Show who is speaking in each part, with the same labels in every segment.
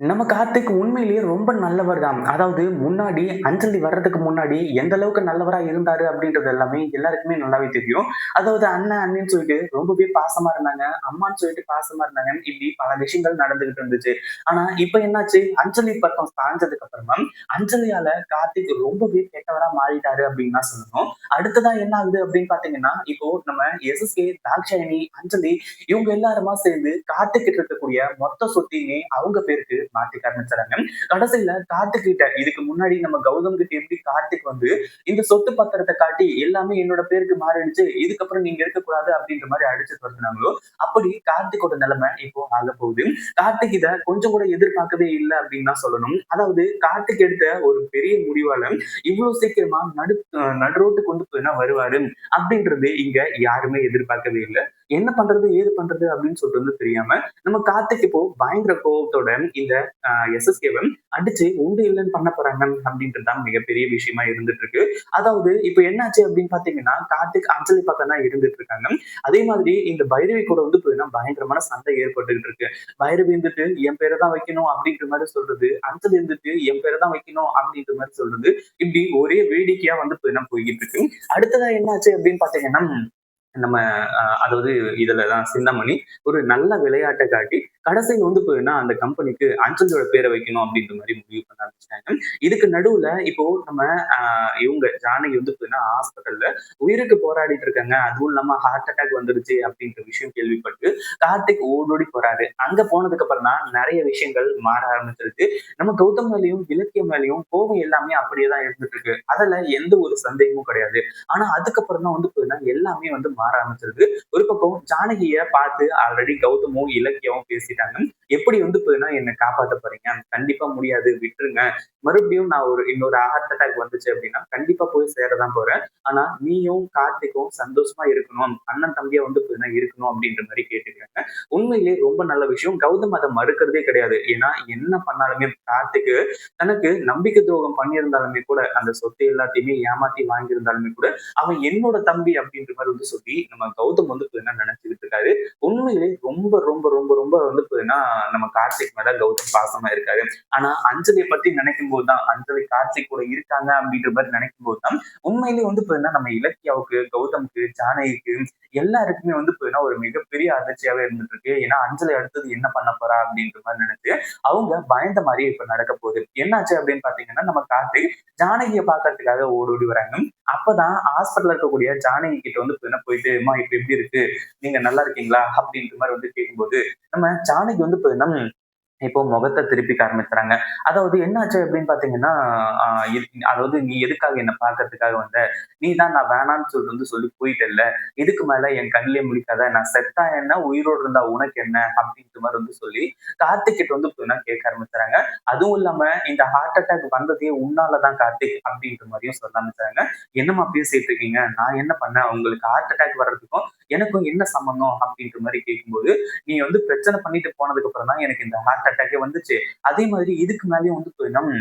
Speaker 1: நம்ம கார்த்திக் உண்மையிலேயே ரொம்ப நல்லவர் தான். அதாவது முன்னாடி அஞ்சலி வர்றதுக்கு முன்னாடி எந்த அளவுக்கு நல்லவரா இருந்தாரு அப்படின்றது எல்லாமே எல்லாருக்குமே நல்லாவே தெரியும். அதாவது அண்ணன், அண்ணன் சொல்லிட்டு ரொம்பவே பாசமா இருந்தாங்க. அம்மான்னு சொல்லிட்டு பாசமா இருந்தாங்க. இப்படி பல விஷயங்கள் நடந்துகிட்டு இருந்துச்சு. ஆனா இப்ப என்னாச்சு? அஞ்சலி பக்கம் சாஞ்சதுக்கு அப்புறமா அஞ்சலியால கார்த்திக் ரொம்பவே கெட்டவரா மாறிட்டாரு அப்படின்னு தான் சொல்லணும். அடுத்ததா என்ன ஆகுது அப்படின்னு பார்த்தீங்கன்னா, இப்போ நம்ம எஸ்.எஸ்.கே, தாக்ஷாயணி, அஞ்சலி இவங்க எல்லாருமா சேர்ந்து கார்த்திக் கிட்ட இருக்கக்கூடிய மொத்த சொத்தையுமே அவங்க பேருக்கு மாத்திக்க ஆரம்பிச்சாங்க கடைசியில கார்த்திக் கிட்ட இதுக்கு முன்னாடி நம்ம கௌதம் கிட்ட எப்படி கார்த்திக் வந்து இந்த சொத்து பத்திரத்தை காட்டி எல்லாமே என்னோட பேருக்கு மாறிடுச்சு இதுக்கப்புறம் நீங்க இருக்கக்கூடாது அப்படின்ற மாதிரி அடிச்சு துரத்துனாங்களோ அப்படி கார்த்திகோட நிலைமை இப்போ ஆக போகுது. கார்த்திக் இத கொஞ்சம் கூட எதிர்பார்க்கவே இல்லை அப்படின்னு தான் சொல்லணும். அதாவது கார்த்திக் எடுத்த ஒரு பெரிய முடிவால இவ்வளவு சீக்கிரமா நடு நடுரோட்டு கொண்டு போயினா வருவாரு அப்படின்றது இங்க யாருமே எதிர்பார்க்கவே இல்லை. என்ன பண்றது ஏது பண்றது அப்படின்னு சொல்றது தெரியாம நம்ம கார்த்திக் இப்போ பயங்கர கோபத்தோட இந்த எஸ்எஸ்கேவை அடிச்சு உண்டு இல்லைன்னு பண்ண போறாங்க அப்படின்றது தான் மிகப்பெரிய விஷயமா இருந்துட்டு இருக்கு. அதாவது இப்ப என்னாச்சு அப்படின்னு பாத்தீங்கன்னா கார்த்திக் அஞ்சலி பக்கம் தான் இருந்துட்டு இருக்காங்க. அதே மாதிரி இந்த பைரவி கூட வந்து போயின்னா பயங்கரமான சண்டை ஏற்பட்டுக்கிட்டு இருக்கு. பைரவி இருந்துட்டு என் பேரை தான் வைக்கணும் அப்படின்ற மாதிரி சொல்றது அஞ்சலி இருந்துட்டு என் பேரை தான் வைக்கணும் அப்படின்ற மாதிரி சொல்றது இப்படி ஒரே வேடிக்கையா வந்து போயின்னா போய்கிட்டு இருக்கு. அடுத்ததா என்னாச்சு அப்படின்னு பாத்தீங்கன்னா நம்ம அதாவது இதுலதான் சிந்தாமணி ஒரு நல்ல விளையாட்டை காட்டி கடைசியில் வந்து போயின்னா அந்த கம்பெனிக்கு அஞ்சலியோட பேரை வைக்கணும் அப்படின்ற மாதிரி முடிவு பண்ண ஆரம்பிச்சிட்டாங்க. இதுக்கு நடுவுல இப்போ நம்ம இவங்க ஜானகி வந்து போயின்னா ஹாஸ்பிட்டல்ல உயிருக்கு போராடிட்டு இருக்காங்க. அதுவும் இல்லாம ஹார்ட் அட்டாக் வந்துருச்சு அப்படின்ற விஷயம் கேள்விப்பட்டு கார்த்திக் ஓடோடி போறாரு. அங்க போனதுக்கு அப்புறம் தான் நிறைய விஷயங்கள் மாற ஆரம்பிச்சிருக்கு. நம்ம கௌதம் மேலையும் இலக்கியம் மேலையும் கோபம் எல்லாமே அப்படியே தான் இருந்துட்டு இருக்கு அதுல எந்த ஒரு சந்தேகமும் கிடையாது. ஆனா அதுக்கப்புறம் தான் வந்து போயின்னா எல்லாமே வந்து மாற ஆரம்பிச்சிருக்கு. ஒரு பக்கம் ஜானகிய பார்த்து ஆல்ரெடி கௌதமும் இலக்கியமும் பேசி பேசிட்டாங்க எப்படி வந்து போயினா என்னை காப்பாற்ற போறீங்க? கண்டிப்பா முடியாது விட்டுருங்க. மறுபடியும் நான் ஒரு இன்னொரு ஹார்ட் அட்டாக் வந்துச்சு அப்படின்னா கண்டிப்பா போய் சேரதான் போறேன். ஆனா நீயும் கார்த்திக்கும் சந்தோஷமா இருக்கணும். அண்ணன் தம்பியா வந்து போயினா இருக்கணும் அப்படின்ற மாதிரி கேட்டுக்கிறாங்க. உண்மையிலேயே ரொம்ப நல்ல விஷயம். கௌதம் அதை மறுக்கிறதே கிடையாது. ஏன்னா என்ன பண்ணாலுமே கார்த்திக்கு தனக்கு நம்பிக்கை துரோகம் பண்ணியிருந்தாலுமே கூட அந்த சொத்து எல்லாத்தையுமே ஏமாத்தி வாங்கியிருந்தாலுமே கூட அவன் என்னோட தம்பி அப்படின்ற மாதிரி வந்து சொல்லி நம்ம கௌதம் வந்து போயின்னா நினைச்சுக்கிட்டு இருக்காரு. உண்மையிலே ரொம்ப ரொம்ப ரொம்ப ரொம்ப வந்து போயின்னா நம்ம கார்த்திக் மேல கௌதம் பாசமா இருக்காரு. ஆனா அஞ்சலியை பத்தி நினைக்கும் போதுதான் அஞ்சலி கார்த்திக் கூட இருக்காங்க அப்படின்ற மாதிரி நினைக்கும் போதுதான் உண்மையிலேயே வந்து போயின்னா நம்ம இலக்கியாவுக்கு கௌதமுக்கு ஜானகிக்கு எல்லாருக்குமே வந்து போயின்னா ஒரு மிகப்பெரிய அதிர்ச்சியாவே இருந்துட்டு இருக்கு ஏன்னா அஞ்சலி அடுத்தது என்ன பண்ண போறா அப்படின்ற மாதிரி நினைச்சு அவங்க பயந்த மாதிரியே இப்ப நடக்க போகுது. என்னாச்சு அப்படின்னு பாத்தீங்கன்னா நம்ம கார்த்திக் ஜானகியை பாக்குறதுக்காக ஓடி ஓடி வராங்க. அப்பதான் ஹாஸ்பிட்டல் இருக்கக்கூடிய ஜானகி கிட்ட வந்து என்ன போயிட்டு அம்மா இப்ப எப்படி இருக்கு? நீங்க நல்லா இருக்கீங்களா? அப்படின்ற மாதிரி வந்து கேட்கும்போது நம்ம ஜானகி வந்து போயின்னா இப்போ முகத்தை திருப்பிக்க ஆரம்பிச்சுறாங்க அதாவது என்னாச்சு அப்படின்னு பாத்தீங்கன்னா அதாவது நீ எதுக்காக என்ன பாக்குறதுக்காக வந்த? நீ தான் நான் வேணாம்னு சொல்லிட்டு வந்து சொல்லி போயிட்டல்ல. இதுக்கு மேல என் கண்ணிலே முழிக்காத? நான் செத்தா என்ன? உயிரோடு இருந்தா உனக்கு என்ன? அப்படின்ற மாதிரி வந்து சொல்லி கார்த்திக்கிட்ட வந்து போயின்னா கேட்க ஆரம்பிச்சுறாங்க அதுவும் இல்லாம இந்த ஹார்ட் அட்டாக் வந்ததே உன்னாலதான் கார்த்திக் அப்படின்ற மாதிரியும் சொல்ல ஆரம்பிச்சாங்க என்னம்மா பேசிட்டு இருக்கீங்க? நான் என்ன பண்ணேன்? உங்களுக்கு ஹார்ட் அட்டாக் வர்றதுக்கும் எனக்கும் என்ன சம்பந்தம் அப்படின்ற மாதிரி கேட்கும்போது நீ வந்து பிரச்சனை பண்ணிட்டு போனதுக்கு அப்புறம் தான் எனக்கு இந்த ஹார்ட் அட்டாக்கே வந்துச்சு. அதே மாதிரி இதுக்கு மேலேயும் வந்து நம்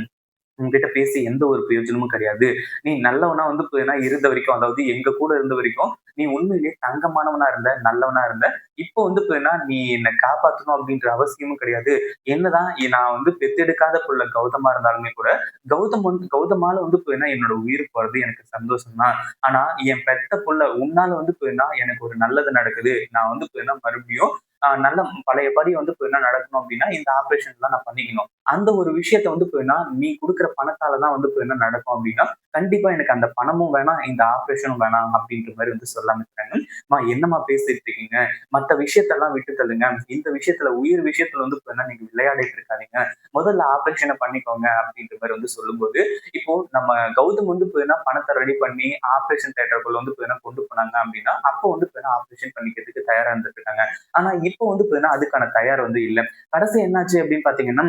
Speaker 1: உங்ககிட்ட பேசி எந்த ஒரு பிரயோஜனமும் கிடையாது. நீ நல்லவனா வந்து இருந்த வரைக்கும் அதாவது எங்க கூட இருந்த வரைக்கும் நீ உண்மையிலேயே தங்கமானவனா இருந்த நல்லவனா இருந்த இப்போ வந்து நீ என்னை காப்பாற்றணும் அப்படின்ற அவசியமும் கிடையாது. என்னதான் நான் வந்து பெத்தெடுக்காத புள்ள கௌதமா இருந்தாலுமே கூட கௌதம் வந்து கௌதமால வந்து போயின்னா என்னோட உயிர் போறது எனக்கு சந்தோஷம் தான் ஆனா என் பெத்த புள்ள உன்னால வந்து போயின்னா எனக்கு ஒரு நல்லது நடக்குது. நான் வந்து போயின்னா மறுபடியும் நல்ல பழையபடி வந்து இப்போ என்ன நடக்கணும் அப்படின்னா இந்த ஆப்ரேஷன் எல்லாம் நான் பண்ணிக்கணும். அந்த ஒரு விஷயத்த வந்து போயின்னா நீ கொடுக்குற பணத்தால தான் வந்து என்ன நடக்கும் அப்படின்னா கண்டிப்பா எனக்கு அந்த பணமும் வேணாம் இந்த ஆப்ரேஷனும் வேணாம் அப்படின்ற மாதிரி வந்து சொல்லாம இருக்காங்கம்மா என்னமா என்னம்மா பேசிட்டு இருக்கீங்க? மற்ற விஷயத்தெல்லாம் விட்டு தள்ளுங்க. இந்த விஷயத்துல உயிர் விஷயத்துல வந்து நீங்க விளையாடிட்டு இருக்காதீங்க. முதல்ல ஆப்ரேஷனை பண்ணிக்கோங்க அப்படின்ற மாதிரி வந்து சொல்லும்போது இப்போ நம்ம கௌதம் வந்து போயின்னா பணத்தை ரெடி பண்ணி ஆப்ரேஷன் தேட்டருக்குள்ள வந்து போயின்னா கொண்டு போனாங்க அப்படின்னா அப்போ வந்து போயின்னா ஆப்ரேஷன் பண்ணிக்கிறதுக்கு தயாரா இருந்துட்டு இருக்காங்க. ஆனா இப்போ வந்து போயின்னா அதுக்கான தயார் வந்து இல்லை. கடைசி என்னாச்சு அப்படின்னு பாத்தீங்கன்னா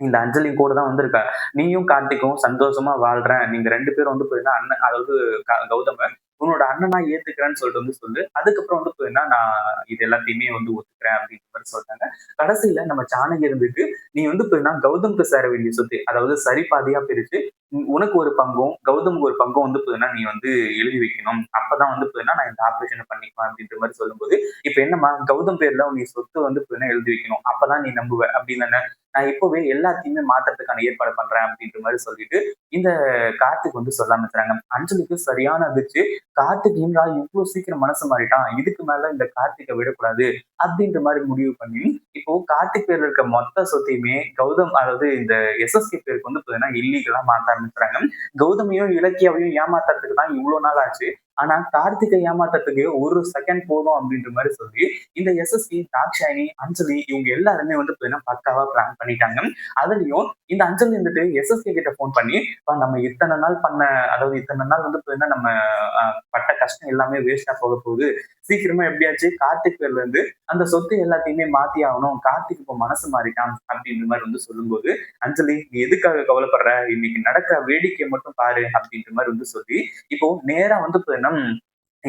Speaker 1: இந்த அஞ்சலி கூட தான் வந்திருக்கா. நீயும் கார்த்திக்கும் சந்தோஷமா வாழ்றேன். நீங்க ரெண்டு பேரும் வந்து போயின்னா அண்ணன் அதாவது க- கௌதம உன்னோட அண்ணனா ஏத்துக்கிறேன்னு சொல்லிட்டு வந்து சொல்லு. அதுக்கப்புறம் வந்து போயின்னா நான் இது எல்லாத்தையுமே வந்து ஒத்துக்கிறேன் அப்படின்ற மாதிரி சொல்றாங்க கடைசியில நம்ம ஜானகி இருந்துட்டு நீ வந்து போயின்னா கௌதம்க்கு சேர வேண்டிய சொத்து அதாவது சரி பாதியா பிரிச்சு உனக்கு ஒரு பங்கும் கௌதமுக்கு ஒரு பங்கும் வந்து போதுன்னா நீ வந்து எழுதி வைக்கணும். அப்பதான் வந்து போதுன்னா நான் இந்த ஆப்ரேஷனை பண்ணிக்குவேன் அப்படின்ற மாதிரி சொல்லும்போது இப்ப என்னமா கௌதம் பேர்ல உன் சொத்து வந்து போதுன்னா எழுதி வைக்கணும். அப்பதான் நீ நம்புவ அப்படின்னு நான் இப்பவே எல்லாத்தையுமே மாத்துறதுக்கான ஏற்பாடு பண்றேன் அப்படின்ற மாதிரி சொல்லிட்டு இந்த கார்த்திக் வந்து சொல்ல ஆரம்பிச்சுறாங்க அஞ்சலிக்கு சரியான அதிர்ச்சி. கார்த்திக் இன்றா இவ்வளவு சீக்கிரம் மனசு மாறிட்டான்? இதுக்கு மேல இந்த கார்த்திகை விடக்கூடாது அப்படின்ற மாதிரி முடிவு பண்ணி இப்போ கார்த்திக் பேர்ல இருக்க மொத்த சொத்தையுமே கௌதம் அதாவது இந்த எஸ்எஸ்கே பேருக்கு வந்து பாத்தீங்கன்னா இல்லீகலா மாத்த ஆரம்பிச்சுறாங்க கௌதமையும் இலக்கியாவையும் ஏமாத்துறதுக்கு தான் இவ்வளவு நாள் ஆச்சு. ஆனா கார்த்திகை ஏமாற்றத்துக்கு ஒரு செகண்ட் போதும் அப்படின்ற மாதிரி சொல்லி இந்த எஸ்எஸ்பி தாக்ஷாயினி அஞ்சலி இவங்க எல்லாருமே வந்து பக்காவா பிளான் பண்ணிட்டாங்க. அதுலயும் இந்த அஞ்சலி வந்துட்டு எஸ்எஸ்பி கிட்ட போன் பண்ணி நம்ம இத்தனை நாள் பண்ண அதாவது இத்தனை நாள் வந்து நம்ம பட்ட கஷ்டம் எல்லாமே வேஸ்டா போக போகுது. சீக்கிரமா எப்படியாச்சு கார்த்திக் பேர்ல இருந்து அந்த சொத்து எல்லாத்தையுமே மாத்தி ஆகணும். கார்த்திக் இப்போ மனசு மாறிட்டான் அப்படின்ற மாதிரி வந்து சொல்லும்போது அஞ்சலி நீ எதுக்காக கவலைப்படுற? இன்னைக்கு நடக்கிற வேடிக்கை மட்டும் பாரு அப்படின்ற மாதிரி வந்து சொல்லி இப்போ நேரா வந்து 咁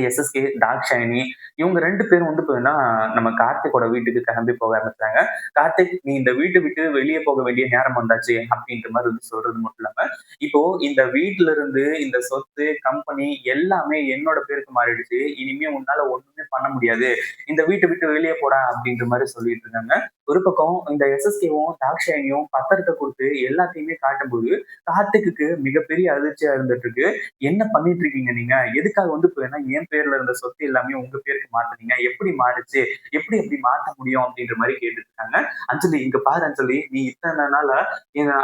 Speaker 1: எஸ்எஸ்கே ஷைனி இவங்க ரெண்டு பேரும் வந்து பார்த்தீங்கன்னா நம்ம கார்த்திகோட வீட்டுக்கு கிளம்பி போக ஆரம்பிச்சாங்க. கார்த்திக் நீ இந்த வீட்டை விட்டு வெளியே போக வேண்டிய நேரம் வந்தாச்சு அப்படின்ற மாதிரி வந்து சொல்றது மட்டும் இல்லாம இப்போ இந்த வீட்டுல இருந்து இந்த சொத்து கம்பெனி எல்லாமே என்னோட பேருக்கு மாறிடுச்சு. இனிமே உன்னால ஒண்ணுமே பண்ண முடியாது. இந்த வீட்டை விட்டு வெளியே போடா அப்படின்ற மாதிரி சொல்லிட்டு இருக்காங்க. ஒரு பக்கம் இந்த எஸ்எஸ்கேவும் டாக்ஷைனியும் பத்திரத்தை கொடுத்து எல்லாத்தையுமே காட்டும்போது கார்த்திக்கு மிகப்பெரிய அதிர்ச்சியா இருந்துட்டு இருக்கு. என்ன பண்ணிட்டு இருக்கீங்க நீங்க? எதுக்காக வந்து ஏன் என் பேர்ல இருந்த சொத்து எல்லாமே உங்க பேருக்கு மாத்துனீங்க. எப்படி மாறுச்சு? எப்படி எப்படி மாத்த முடியும் அப்படின்ற மாதிரி கேட்டுட்டு இருக்காங்க அஞ்சலி இங்க பாரு அஞ்சலி நீ இத்தனை நாளா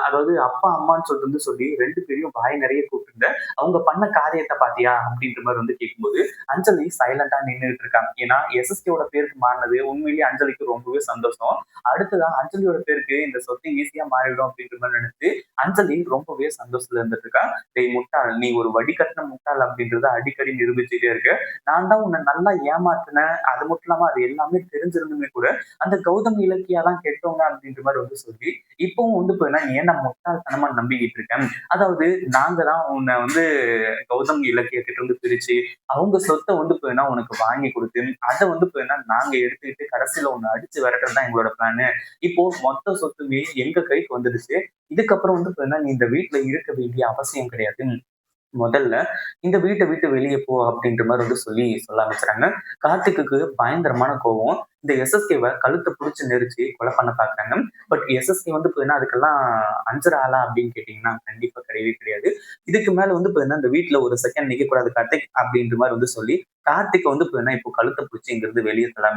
Speaker 1: அதாவது அப்பா அம்மான்னு சொல்லிட்டு வந்து சொல்லி ரெண்டு பேரையும் வாய் நிறைய கூப்பிட்டு அவங்க பண்ண காரியத்தை பாத்தியா? அப்படின்ற மாதிரி வந்து கேட்கும்போது அஞ்சலி சைலண்டா நின்றுட்டு இருக்காங்க ஏன்னா எஸ்எஸ்கேவோட பேருக்கு மாறினது உண்மையிலேயே அஞ்சலிக்கு ரொம்பவே சந்தோஷம். அடுத்ததான் அஞ்சலியோட பேருக்கு இந்த சொத்து ஈஸியா மாறிடும் அப்படின்ற மாதிரி நினைச்சு அஞ்சலி ரொம்பவே சந்தோஷத்துல இருந்துட்டு இருக்கா டேய் முட்டாள் நீ ஒரு வடிகட்டின முட்டாள் அப்படின்றத அடிக்கடி நிரூபிச்சுட்டே இருக்க. நான் தான் உன்னை நல்லா ஏமாத்தினேன். அது மட்டும் இல்லாம அது எல்லாமே தெரிஞ்சிருந்துமே கூட அந்த கௌதம் இலக்கியா தான் கெட்டவங்க அப்படின்ற மாதிரி வந்து சொல்லி இப்பவும் வந்து போயினா நீ என்ன முட்டாள்தனமா நம்பிக்கிட்டு இருக்கேன் அதாவது நாங்க தான் உன்னை வந்து கௌதம் இலக்கிய கிட்ட இருந்து பிரிச்சு அவங்க சொத்தை வந்து போயினா உனக்கு வாங்கி கொடுத்து அதை வந்து போயினா நாங்க எடுத்துக்கிட்டு கடைசியில ஒண்ணு அடிச்சு விரட்டுறது தான் எங்களோட பிளானு இப்போ மொத்த சொத்துமே எங்க கைக்கு வந்துடுச்சு? இதுக்கப்புறம் வந்து போயினா நீ இந்த வீட்டுல இருக்க வேண்டிய அவசியம் கிடையாது. முதல்ல இந்த வீட்டை விட்டு வெளியே போ அப்படின்ற மாதிரி வந்து சொல்லி சொல்ல ஆரம்பிச்சுறாங்க. கார்த்திக்கு பயங்கரமான கோவம். இந்த எஸ்எஸ்கேவை கழுத்தை பிடிச்சி நெரிச்சு கொலை பண்ண பாக்குறாங்க. பட் எஸ்எஸ்கே வந்து போயின்னா அதுக்கெல்லாம் அஞ்சர் ஆளா அப்படின்னு கேட்டீங்கன்னா கண்டிப்பா கிடையவே கிடையாது. இதுக்கு மேல வந்து பார்த்தீங்கன்னா இந்த வீட்டுல ஒரு செகண்ட் நிக்க கூடாது கார்த்திக் அப்படின்ற மாதிரி வந்து சொல்லி கார்த்திக் வந்து போயின்னா இப்போ கழுத்தை பிடிச்சி இங்கிருந்து வெளியே சொல்ல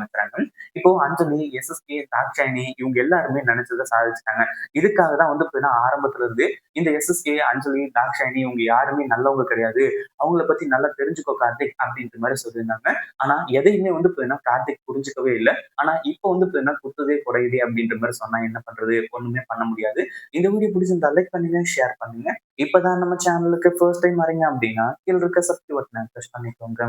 Speaker 1: இப்போ அஞ்சலி எஸ்எஸ்கே தாக்ஷாயினி இவங்க எல்லாருமே நினைச்சதை சாதிச்சிட்டாங்க. இதுக்காக தான் வந்து போயின்னா ஆரம்பத்துல இருந்து இந்த எஸ்எஸ்கே அஞ்சலி தாக்ஷாயினி இவங்க யாருமே நல்லவங்க கிடையாது. அவங்கள பத்தி நல்லா தெரிஞ்சுக்கோ கார்த்திக் அப்படின்ற மாதிரி சொல்லியிருந்தாங்க. ஆனா எதையுமே வந்து பார்த்தீங்கன்னா கார்த்திக் புரிஞ்சுக்கவே இல்லை. ஆனா இப்போ வந்து என்ன குத்துதே குறையுதே அப்படின்ற மாதிரி சொன்னா என்ன பண்றது? ஒண்ணுமே பண்ண முடியாது. இந்த வீடியோ பிடிச்சிருந்தா லைக் பண்ணுங்க ஷேர் பண்ணுங்க. இப்பதான் நம்ம சேனலுக்கு ஃபர்ஸ்ட் டைம் வரீங்க அப்படின்னா கீழே இருக்க சப்ஸ்கிரைப் பட்டனை ப்ரெஸ் பண்ணிக்கோங்க.